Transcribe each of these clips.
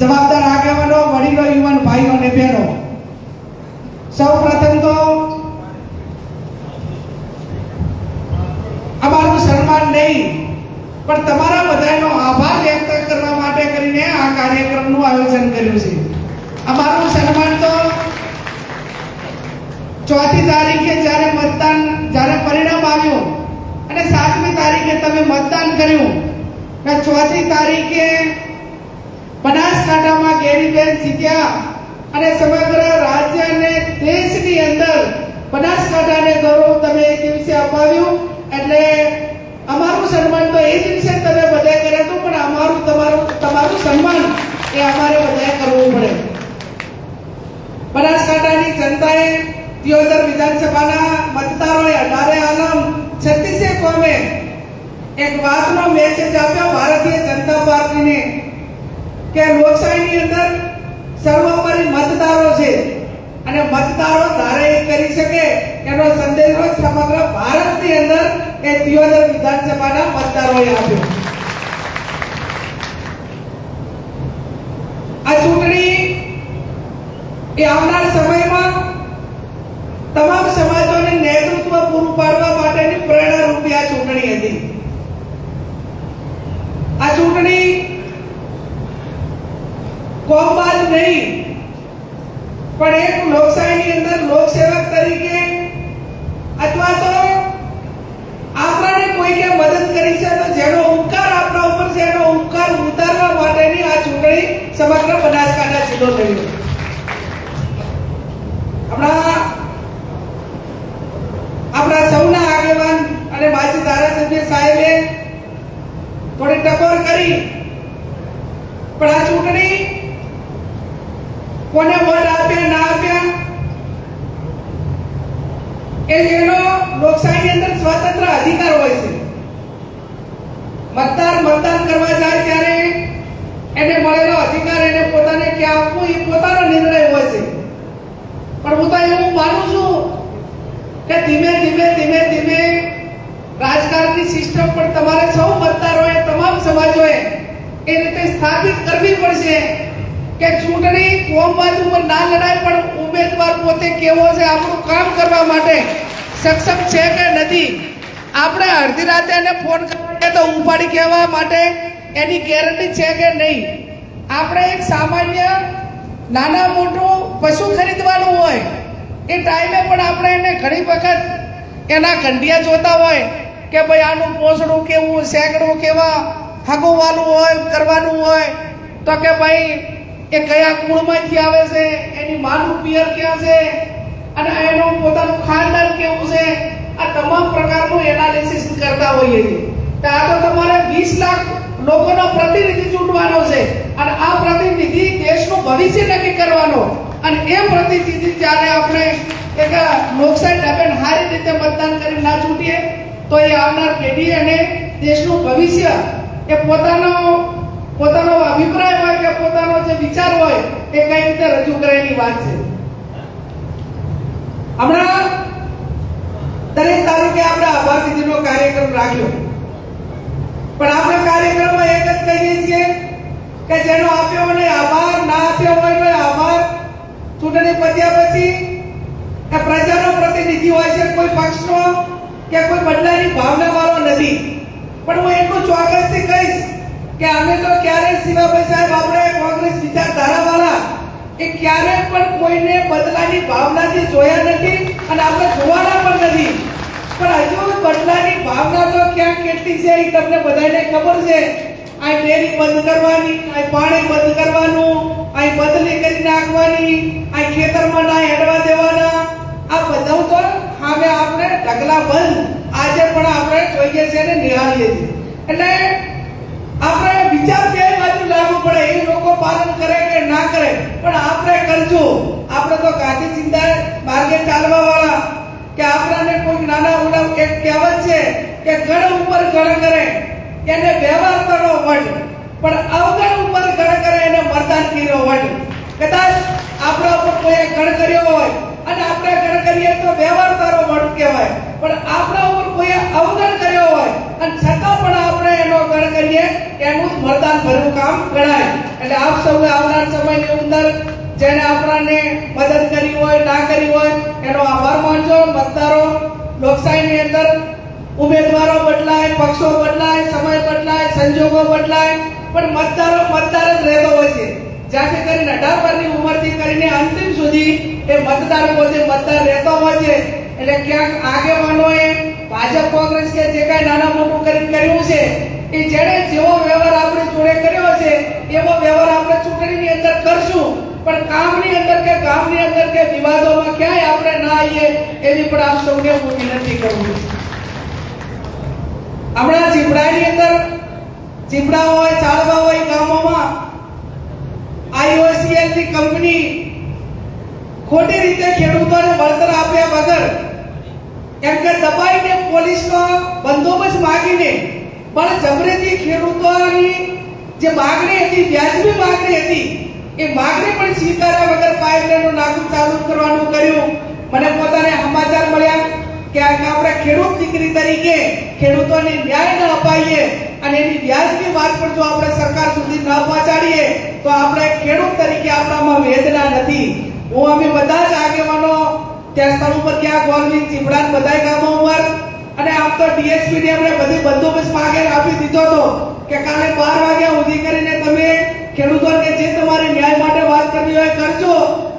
જવાબદાર આગેવાનો, વડીલો, યુવાન ભાઈઓ અને બહેનો. સૌ પ્રથમ તો અમારું સન્માન નહીં, પણ તમારા બધાનો આભાર વ્યક્ત કરવા માટે કરીને આ કાર્યક્રમનું આયોજન કર્યું છે. અમારું સન્માન તો ચોથી તારીખે જ્યારે મતદાન, જ્યારે પરિણામ આવ્યું અને સાતમી તારીખે તમે મતદાન કર્યું ચોથી તારીખે બનાસકાંઠામાં ગેરીબેન જીત્યા અને સમગ્ર રાજ્ય અને દેશની અંદર બનાસકાંઠાને ગૌરવ તમે એ દિવસે અપાવ્યું. એટલે અમારું સન્માન તો એ દિવસે તમે બધા કર્યા હતું, પણ અમારું તમારું તમારું સન્માન એ અમારે બધાએ કરવું પડે. બનાસકાંઠાની જનતાએ દિયોદર વિધાનસભાના મતદારોએ અઢારે આલમ છત્તીસે કોમે એક વાતનો મેસેજ આપ્યો. ભારતીય જનતા પાર્ટીને કે લોકશાહીની અંદર સર્વોપરી મતદારો છે. અને મતદારો ધારે કરી શકે એનો સંદેશો સમગ્ર ભારતની અંદર એ દિયોદર વિધાનસભાના મતદારોએ આપ્યો. આ ચૂંટણી એ આવનાર સમયમાં તમામ સમાજોને નેતૃત્વ પૂરું પાડવા માટેની પ્રેરણા રૂપી આ ચૂંટણી હતી આ ચૂંટણી કોમબાજ નહીં. પણ એક લોકશાહીની અંદર લોકસેવક તરીકે અથવા તો આપણાને કોઈને મદદ કરી છે તો જેનો ઉપકાર આપણા ઉપર છે, એનો ઉપકાર ઉતારવા માટેની આ ચૂંટણી સમગ્ર બનાસકાંઠા જિલ્લો થયો. હમણાં આપણા સૌના આગેવાન અને માજી ધારાસભ્ય સાહેબે થોડી ટકોર કરી. પણ આ ચૂંટણી કોને વોટ આપ્યા ના આપ્યા કે જેનો લોકશાહીની અંદર સ્વતંત્ર અધિકાર હોય છે. મતદાર મતદાન કરવા જાય ત્યારે એને મળેલો અધિકાર એને પોતાને ક્યાં આપવું એ પોતાનો નિર્ણય હોય છે. પણ હું તો એવું માનું છું કે ધીમે ધીમે ધીમે ધીમે રાજકારણની સિસ્ટમ પણ તમારે સૌ મતદારોએ, તમામ સમાજોએ એ રીતે સ્થાપિત કરવી પડશે. કે ચૂંટણી કોમવાદ ઉપર ના લડાય, પણ ઉમેદવાર પોતે કેવો છે આપણું કામ કરવા માટે સક્ષમ છે કે નથી? આપણે અડધી રાતે એને ફોન કરીએ તો ઉપાડી કહેવા માટે એની ગેરંટી છે કે નહીં? આપણે એક સામાન્ય, નાના મોટું પશુ ખરીદવાનું હોય, એ ટાઈમે પણ આપણે એને ઘણી વખત એના ઘંટિયા જોતા હોય કે ભાઈ આનું પોસડું કેવું, સેંકડું કેવા હગુવાનું હોય, કરવાનું હોય, તો કે ભાઈ એ કયા કુળમાંથી આવે છે, એની માનું પિયર ક્યાં છે, અને એનું પોતાનું ખાનદાન કેવું છે, આ તમામ પ્રકારનું એનાલિસિસ કરતા હોઈએ છીએ. તો આ તો તમારે 20 લાખ લોકોનો પ્રતિનિધિ ચૂંટવાનો છે, અને આ પ્રતિનિધિ દેશનું ભવિષ્ય નક્કી કરવાનો. અને એ પ્રતિનિધિ જ્યારે આપણે એક લોકશાહી ઢબે સારી રીતે મતદાન કરી ના ચૂંટીએ, તો એ આવનાર પેઢી અને દેશનું ભવિષ્ય, એ પોતાનો પોતાનો અભિપ્રાય હોય કે પોતાનો જે વિચાર હોય, એ કઈ રીતે રજૂ કરે વાત છે? હમણાં દરેક તારીખે આપણે આભાર નિધિનો કાર્યક્રમ રાખ્યો. પણ આપણે કાર્યક્રમમાં એક જ કહીએ છીએ કે જેનો આપ્યો અને આભાર ના આપ્યો હોય તો આભાર. ચૂંટણી પત્યા પછી એ પ્રજાનો પ્રતિનિધિ હોય છે, કોઈ પક્ષનો કે કોઈ બદલાની ભાવના વાળો નથી. પણ હું એટલું ચોક્કસથી કહીશ કે અમે તો ક્યારેય શિવાભાઈ સાહેબ, આપણે કોંગ્રેસ વિચારધારા વાળા એ ક્યારેય પણ કોઈને બદલાની ભાવનાથી જોયા નથી અને આપણે જોવાના પણ નથી. પણ હજુ બદલાની ભાવના તો ક્યાંક કેટલી છે એ તમને બધાને ખબર છે. આ ડેરી બંધ કરવાની, આ પાણી બંધ કરવાનું, આ બદલી કરી નાખવાની, આ ખેતરમાં ના હેડવા દેવાના. આ બધું તો સામે આપણે ઢગલા બંધ. આજે પણ આપણે જોઈએ છે ને નિહાળીએ છીએ. એટલે આપણે કરે. પણ આપણે કરજો. આપણે તો ગાંધી ચિંતા માર્ગે ચાલવા વાળા કે આપણાને કોઈ નાના ઉડા એક કહેવત છે કે ગણ ઉપર ગણ કરે. એને વ્યવહાર કરો વડ. પણ અવગણ ઉપર ગણ કરે એને મરદાન કર્યો વડ. કદાચ આપણા ઉપર કોઈ ગણ કર્યો હોય અને આપણે ગણ કરીએ તો વ્યવહાર તારો વડ કહેવાય. પણ આપણા ઉપર કોઈ અવગણ કર્યો હોય અને છતાં પણ આપણે એનો ગણ કરીએ, એનું જ ભર્યું કામ ગણાય. એટલે આપ સૌએ આવનાર સમયની અંદર જેને આપણને મદદ કરી હોય, ના કરી હોય, એનો આભાર માનજો. મતદારો, લોકશાહીની અંદર ઉમેદવારો બદલાય, પક્ષો બદલાય, સમય બદલાય, સંજોગો બદલાય. પણ મતદારો, મતદાર જ રહેતો હોય છે. જ્યાંથી કરીને અઢાર વર્ષની ઉંમરથી કરીને અંતિમ સુધી એ મતદારો પોતે મતદાર રહેતો હોય છે, એટલે ક્યાંક આગેવાનોએ ભાજપ, કોંગ્રેસ કે જે કાંઈ નાના મોટું કરીને કર્યું છે એ જેણે જેવો વ્યવહાર આપણે જોડે કર્યો છે, એવો વ્યવહાર આપણે ચૂંટણીની અંદર કરશું. પણ કામની અંદર કે ગામની અંદર કે વિવાદોમાં ક્યાંય આપણે ના આવીએ એવી પણ આપ સૌને હું વિનંતી કરું છું. હમણાં ચીપડાની અંદર ચીપડા હોય, ચાળવા હોય ગામોમાં આઈઓસીએલની કંપની ખોટી રીતે ખેડૂતોને વળતર આપ્યા વગર એમ કે દબાઈને પોલીસનો બંદોબસ્ત માગીને પણ જબરેથી ખેડૂતોની જે માગણી હતી, વ્યાજબી માગણી હતી, એ માગણી પણ સ્વીકાર્યા વગર પાઇપલાઇનનું નાખું ચાલુ કરવાનું કર્યું. મને પોતાને સમાચાર મળ્યા કે આપણે ખેડૂત દીકરી તરીકે ખેડૂતોને ન્યાય ન અપાઈએ અને એની વ્યાજની વાત પણ જો આપણે સરકાર સુધી ન પહોંચાડીએ, તો આપણે ખેડૂત તરીકે આપણામાં વેદના નથી. હું અમે બધા જ આગેવાનો, ત્યાં સ્થળ ઉપર ગયા ગોલવી ચીપડા બધાય ગામો ઉપર અને આમ તો ડીએસપી ને આપણે બધી બંદોબસ્ત માગે આપી દીધો હતો કે કાલે બાર વાગ્યા સુધી કરીને તમે ખેડૂતોને જે તમારે ન્યાય માટે વાત કરવી હોય કરજો.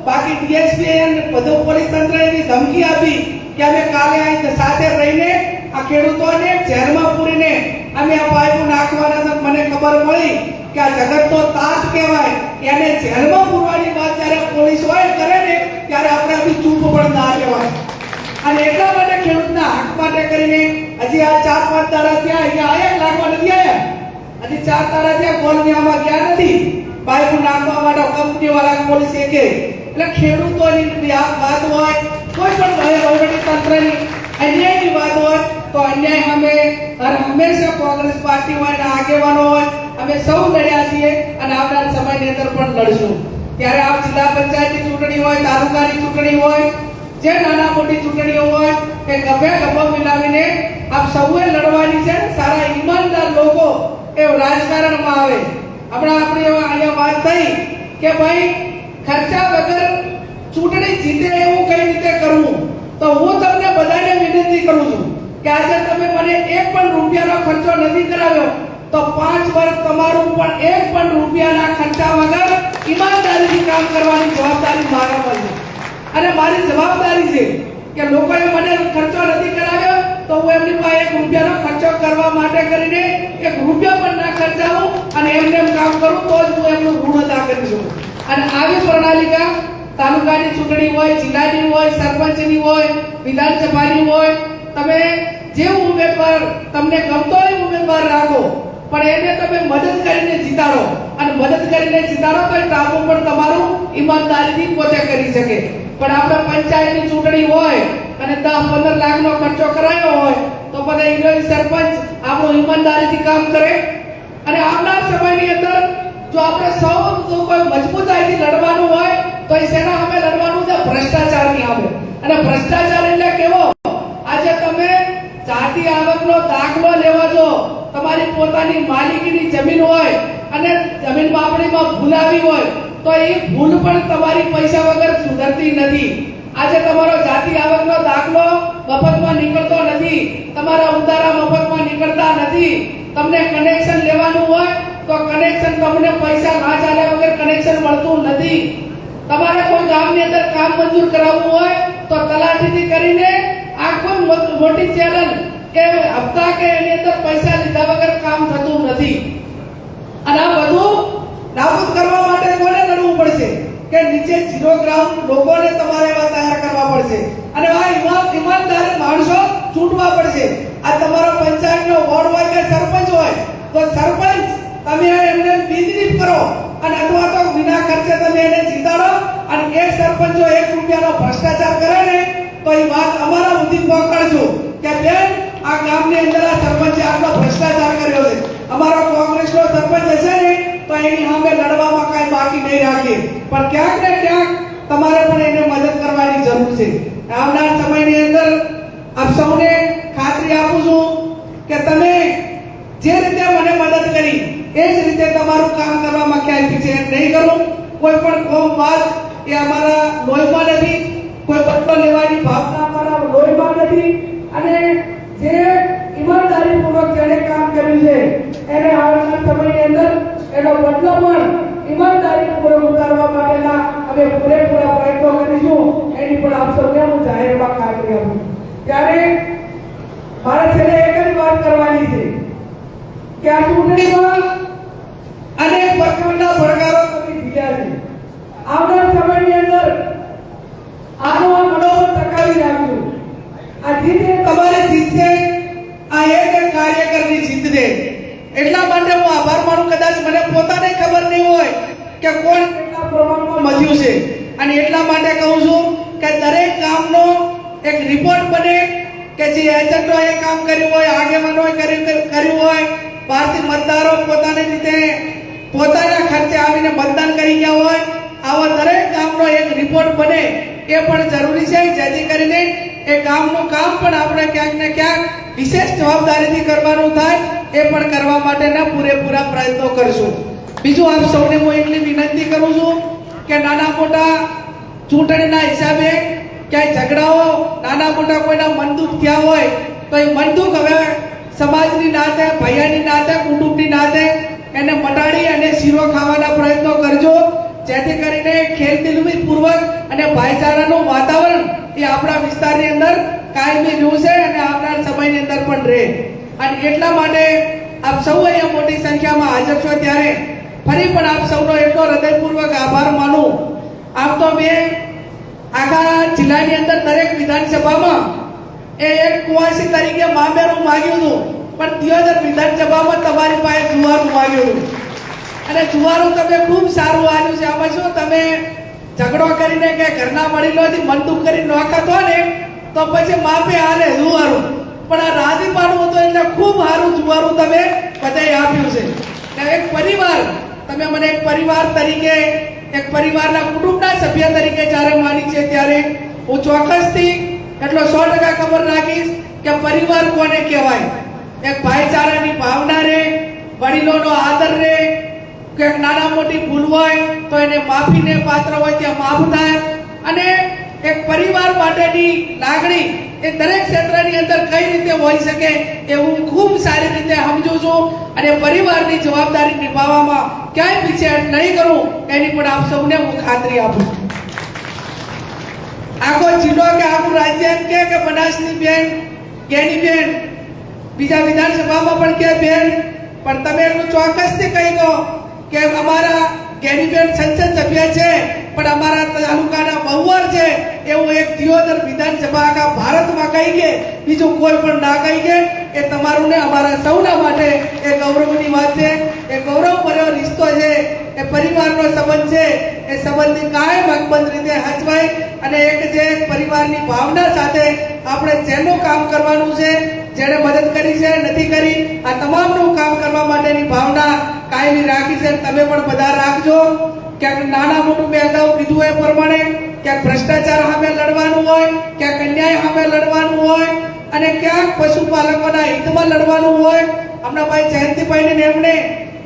બાકી ડીએસપી બધું પોલીસ તંત્ર એની ધમકી આપી કે અમે કાલે અહીં સાથે રહીને આ ખેડૂતોને ઝેરમાં પૂરીને અમે આ પાઇપો નાખવાના છે. મને ખબર મળી કે આ જગતનો તાત કહેવાય. એને ઝેરમાં પૂરવાની વાત જ્યારે પોલીસ હોય કરે ને, ત્યારે આપણે બી ચૂપ પણ ના કહેવાય. અને એટલા માટે ખેડૂતના હક માટે કરીને હજી આ ચાર પાંચ તારા ત્યાં અહીંયા આયા લાગવા નથી આયા? હજી ચાર તારા ત્યાં ગોલમિયામાં ગયા નથી. પાઇપ નાખવા માટે કંપની વાળા પોલીસ કે એટલે ખેડૂતોની વાત હોય, કોઈ પણ વહીવટી તંત્રની અન્યાયની વાત હોય, તો અન્યાય અમે હંમેશા કોંગ્રેસ પાર્ટી હોય આગેવાનો હોય, અમે સૌ લડ્યા છીએ અને આવનાર સમયની અંદર પણ લડશું. ત્યારે આ જિલ્લા પંચાયતની ચૂંટણી હોય, તાલુકાની ચૂંટણી હોય જે નાના મોટી ચૂંટણીઓ હોય એ ગભે ગભો મિલાવીને આપ સૌએ લડવાની છે, સારા ઈમાનદાર લોકો એ રાજકારણમાં આવે. હમણાં આપણી અહીંયા વાત થઈ કે ભાઈ, ખર્ચા વગર ચૂંટણી જીતે એવું કઈ રીતે કરવું? તો હું તમને બધાને વિનંતી કરું છું કે આજે તમે મને એક પણ રૂપિયાનો ખર્ચો નથી કરાવ્યો, તો પાંચ વર્ષ તમારું પણ એક પણ રૂપિયાના ખર્ચા વગર ઈમાનદારીથી કામ કરવાની જવાબદારી મારા પર છે. અને મારી જવાબદારી છે કે લોકોએ મને ખર્ચો નથી કરાવ્યો, તો હું એમની પાસે એક રૂપિયાનો ખર્ચો કરવા માટે કરીને એક રૂપિયા પણ ના ખર્ચાવું અને એમને એમ કામ કરું, તો જ હું એમનું ઋણ અદા કરી શકું. અને આવી પ્રણાલિકા તાલુકાની ચૂંટણી હોય, જિલ્લાની હોય, સરપંચની હોય, વિધાનસભાની હોય, તમે જે ઉમેદવાર તમને ગમતો હોય ઉમેદવાર રાખો, પણ એને તમે મદદ કરીને જીતાડો. અને મદદ કરીને જીતાડો તો એ કામો પણ તમારું ઈમાનદારીથી પોતે કરી શકે. પણ આપણે પંચાયતની ચૂંટણી હોય અને દસ પંદર લાખનો ખર્ચો કરાયો હોય તો બધા ઈરોઈ સરપંચ આપણું ઈમાનદારીથી કામ કરે. અને આવનાર સમયની અંદર જો આપણે સૌ કોઈ મજબૂતાઈથી લડવાનું હોય, તો એ શેના અમે લડવાનું છે, ભ્રષ્ટાચારની આવે અને ભ્રષ્ટાચાર એટલે કેવો? આજે તમે જાતિ આવકનો દાખલો લેવા જો, તમારી પોતાની માલિકીની જમીન હોય અને જમીન બાપણીમાં ભૂલાવી હોય તો એ ભૂલ પણ તમારી પૈસા વગર સુધરતી નથી. આજે તમારો જાતિ આવકનો દાખલો મફતમાં નીકળતો નથી. તમારા ઉતારા મફતમાં નીકળતા નથી. તમને કનેક્શન લેવાનું હોય તો કનેક્શન તમને પૈસા ના ચાલ્યા વગર કનેક્શન મળતું નથી. તમારે કોઈ ગામની અંદર કામ મંજૂર કરાવવું હોય તો તલાટીથી કરીને આ કોઈ મોટી ચેનલ કે હપ્તા કે એની અંદર પૈસા લીધા વગર કામ થતું નથી. અને આ બધું નાબૂદ કરવા માટે કોને કે નીચે ઝીરો ગ્રાઉન્ડ લોકોને તમારે એવા તૈયાર કરવા પડશે. અને આ ઈમાન ઈમાનદાર માણસો ચૂંટવા પડશે. આ તમારો પંચાયતનો વોર્ડ હોય કે સરપંચ હોય, તો સરપંચ તમે એમને બિનરીફ કરો અને અથવા તો વિના ખર્ચે તમે એને જીતાડો અને એક જો એક રૂપિયાનો ભ્રષ્ટાચાર કરે ને, તો એ વાત અમારા સુધી પહોંચાડજો કે બેન, આ ગામની અંદર આ સરપંચે આટલો ભ્રષ્ટાચાર કર્યો છે. અમારો કોંગ્રેસનો સરપંચ હશે ને, તો એની સામે લડવામાં કાંઈ બાકી નહીં રાખીએ પણ ક્યાંક ને ક્યાંક તમારે પણ એને મદદ કરવાની જરૂર છે. આવનાર સમયની અંદર આપ સૌને ખાતરી આપું છું કે તમે જે રીતે મને મદદ કરી, એ જ રીતે તમારું કામ કરવામાં ક્યાંય પીછે નહીં કરું. કોઈ પણ કોમ વાત એ અમારા લોહીમાં નથી, કોઈ બદલો લેવાની ભાવના અમારા લોહીમાં નથી. અને જે ઈમાનદારીપૂર્વક જેણે કામ કર્યું છે, એને આવનાર સમયની અંદર એનો બદલો પણ ઈમાનદારીપૂર્વક ઉતારવા માટેના અમે પૂરેપૂરા પ્રયત્નો કરીશું. એની પણ આપ સૌને હું જાહેરમાં ખાતરી આપું ત્યારે મારે છેલ્લે એક જ વાત કરવાની છે કે આ ચૂંટણીમાં અનેક પ્રકારના પડકારો તમે જીત્યા છે. આવનાર સમયની અંદર આનો મનોબળ ટકાવી રાખજો. આ જીત તમારી જીત છે આ એક કાર્યકરની જીત છે એટલા માટે હું આભાર માનું, કદાચ મને પોતાને ખબર નહીં હોય કે કોણ કેટલા પ્રમાણમાં મધ્યું છે. અને એટલા માટે કહું છું કે દરેક કામનો એક રિપોર્ટ બને કે જે એજન્ટોએ કામ કર્યું હોય, આગેવાનોએ કર્યું હોય ભારતીય મતદારો પોતાની રીતે પોતાના ખર્ચે આવીને મતદાન કરી ગયા હોય, આવા દરેક કામનો એક રિપોર્ટ બને. એ પણ જરૂરી છે, જેથી કરીને એ કામનું કામ પણ આપણે ક્યાંક ને ક્યાંક વિશેષ જવાબદારીથી કરવાનું થાય. એ પણ કરવા માટેના પૂરેપૂરા પ્રયત્નો કરશું. બીજું આપ સૌને હું એટલી વિનંતી કરું છું કે નાના મોટા ચૂંટણીના હિસાબે ક્યાંય ઝઘડાઓ, નાના મોટા કોઈના મનદુખ થયા હોય, તો એ મનદુખ હવે સમાજની નાતે, ભૈયાની નાતે, કુટુંબની નાતે એને મટાડી અને શીરો ખાવાના પ્રયત્નો કરજો. જેથી કરીને ખેલદિલમી પૂર્વક અને ભાઈચારાનું વાતાવરણ એ આપણા વિસ્તારની અંદર કાયમી રહેશે અને આવનાર સમયની અંદર પણ રહે. અને એટલા માટે આપ સૌ અહીંયા મોટી સંખ્યામાં હાજર છો ત્યારે ફરી પણ આપ સૌનો એટલો હૃદયપૂર્વક આભાર માનું. આમ તો મેં આખા જિલ્લાની અંદર દરેક વિધાનસભામાં એ એક કુવાસી તરીકે મામેરું માગ્યું હતું, પણ દિયોદર વિધાનસભામાં તમારી પાસે જુવારું માગ્યું હતું. અને જુવારું તમે ખૂબ સારું આવ્યું છે. આમાં શું તમે ઝઘડો કરીને કે ઘરના વડીલોથી મન દુઃખ કરી નોખાતો ને, તો પછી માપે હાલે જુવારું. પણ આ રાધી પાડવો તો એટલે ખૂબ સારું જુવારું તમે બધાએ આપ્યું છે. એટલે એક પરિવાર, તમે મને એક પરિવાર તરીકે, એક પરિવારના કુટુંબના સભ્ય તરીકે જ્યારે માની છે ત્યારે હું ચોક્કસથી એટલો સો ટકા ખબર રાખીશ કે પરિવાર કોને કહેવાય? એક ભાઈચારાની ભાવના રે, વડીલોનો આદર રે કે નાના મોટી ભૂલ હોય તો એને માફીને પાત્ર હોય ત્યાં માફ થાય. અને એક પરિવાર માટેની લાગણી એ દરેક ક્ષેત્રની અંદર કઈ રીતે હોઈ શકે એ હું ખૂબ સારી રીતે સમજુ છું અને પરિવારની જવાબદારી નિભાવવામાં ક્યાંય પીછેહટ નહીં કરું એની પણ આપ સૌને હું ખાતરી આપું છું. આખો જિલ્લો કે આખું રાજ્ય કે કે બનાસની બેન કેની બેન, બીજા વિધાનસભામાં પણ કે બેન, પણ તમે એટલું ચોક્કસથી કહી દો કે અમારા ગેનીબેન સંસદ સભ્ય છે, પણ અમારા તાલુકાના બહુવાર છે એવું એક દિયોદર વિધાનસભા આખા ભારતમાં કહી કે, બીજું કોઈ પણ ના કહી કે, એ તમારું ને અમારા સૌના માટે એ ગૌરવની વાત છે. એ ગૌરવ ભર્યો રિશ્તો છે. એ પરિવારનો સંબંધ છે. એ સંબંધની કાયમ અકબંધ રીતે હચવાય. અને એક જે પરિવારની ભાવના સાથે આપણે જેનું કામ કરવાનું છે, જેણે મદદ કરી છે, નથી કરી, આ તમામનું કામ કરવા માટેની ભાવના કાયમી રાખી છે. તમે પણ બધા રાખજો. ક્યાંક નાના મોટું મેં અગાઉ કીધું એ પ્રમાણે ક્યાંક ભ્રષ્ટાચાર સામે લડવાનું હોય, ક્યાંક અન્યાય સામે લડવાનું હોય, અને ક્યાંક પશુપાલકોના હિતમાં લડવાનું હોય. હમણાં ભાઈ જયંતિભાઈને એમણે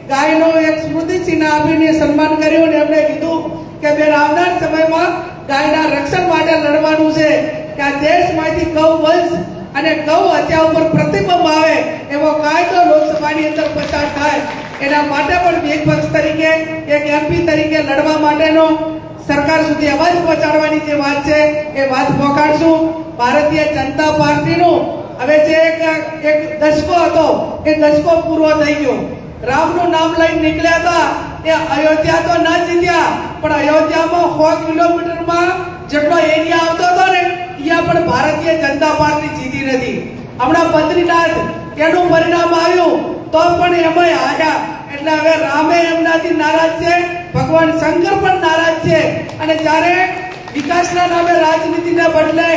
ગાયનો એક સ્મૃતિ ચિહ્ન આપીને સન્માન કર્યું ને એમણે કીધું કે બેન આવનાર સમયમાં ગાયના રક્ષણ માટે લડવાનું છે, કે આ દેશમાંથી ગૌ વંશ અને ગૌ હત્યા ઉપર પ્રતિબંધ આવે એવો કાયદો લોકસભાની અંદર પસાર થાય. એના માટે પણ એક પક્ષ તરીકે, એક એમપી તરીકે લડવા માટેનો સરકાર સુધી અવાજ પહોંચાડવાની જે વાત છે, એ વાત પહોંચાડશું. ભારતીય જનતા પાર્ટીનું હવે જે એક એક દશકો હતો, એ દશકો પૂરો થઈ ગયો. રામનું નામ લઈને નીકળ્યા હતા, એ અયોધ્યા તો ના જીત્યા, પણ અયોધ્યામાં સો કિલોમીટરમાં જેટલો એરિયા આવતો હતો ને, ત્યાં પણ ભારતીય જનતા પાર્ટી જીતી નથી. હમણાં બદ્રીનાથ એનું પરિણામ આવ્યું, તો પણ એમાંય હાર્યા. એટલે હવે રામે એમનાથી નારાજ છે ભગવાન શંકર પણ નારાજ છે. અને જ્યારે વિકાસના નામે રાજનીતિના બદલે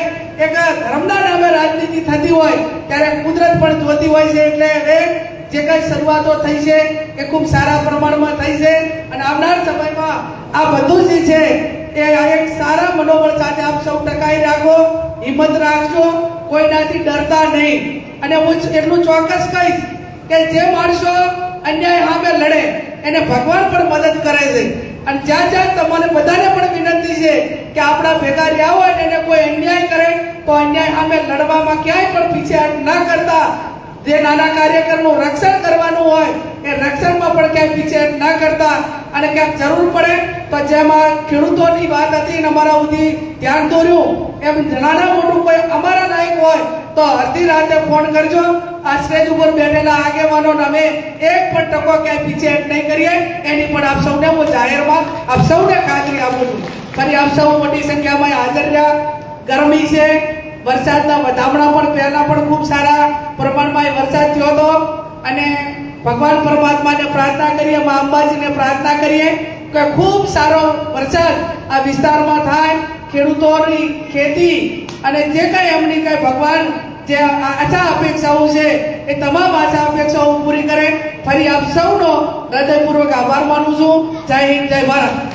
એક ધર્મના નામે રાજનીતિ થતી હોય, ત્યારે કુદરત પણ જોતી હોય છે. એટલે હવે જે કઈ શરૂઆતો થઈ છે એ ખૂબ સારા પ્રમાણમાં થઈ છે. અને આવનાર સમયમાં આ બધું જે છે એ એક સારા મનોબળ સાથે આપ સૌ ટકાઈ રાખો, હિંમત રાખજો, કોઈનાથી ડરતા નહીં. અને હું એટલું ચોક્કસ કહીશ કે જે માણસો અન્યાય સામે લડે એને ભગવાન પણ મદદ કરે છે. અને જ્યાં જ્યાં તમને બધાને પણ વિનંતી છે કે આપણા ભેગા રહ્યા હોય ને એને કોઈ અન્યાય કરે, તો અન્યાય સામે લડવામાં ક્યાંય પણ પીછેહટ ના કરતા. જે નાના કાર્યકરનું રક્ષણ કરવાનું હોય, એ રક્ષણમાં પણ ક્યાંય પીછેહટ ના કરતા. અને ક્યાંક જરૂર પડે, તો જેમાં ખેડૂતોની વાત હતી અને અમારા સુધી ધ્યાન દોર્યું. એમ નાના મોટું કોઈ અમારા લાયક હોય તો અડધી રાતે ફોન કરજો. આ સ્ટેજ ઉપર બેઠેલા આગેવાનો અમે એક પણ ટકો ક્યાંય પીછેહટ નહીં કરીએ. એની પણ આપ સૌને હું જાહેરમાં આપ સૌને ખાતરી આપું છું. ફરી આપ સૌ મોટી સંખ્યામાં હાજર રહ્યા. ગરમી છે. વરસાદના વધામણા પણ પહેલા પણ ખૂબ સારા પ્રમાણમાં વરસાદ થયો હતો. અને ભગવાન પરમાત્માને પ્રાર્થના કરીએ, મા અંબાજીને પ્રાર્થના કરીએ કે ખૂબ સારો વરસાદ આ વિસ્તારમાં થાય. ખેડૂતોની ખેતી અને જે કાંઈ એમની કાંઈ ભગવાન જે આશા અપેક્ષાઓ છે એ તમામ આશા અપેક્ષાઓ પૂરી કરે. ફરી આપ સૌનો હૃદયપૂર્વક આભાર માનું છું. જય હિન્દ, જય ભારત.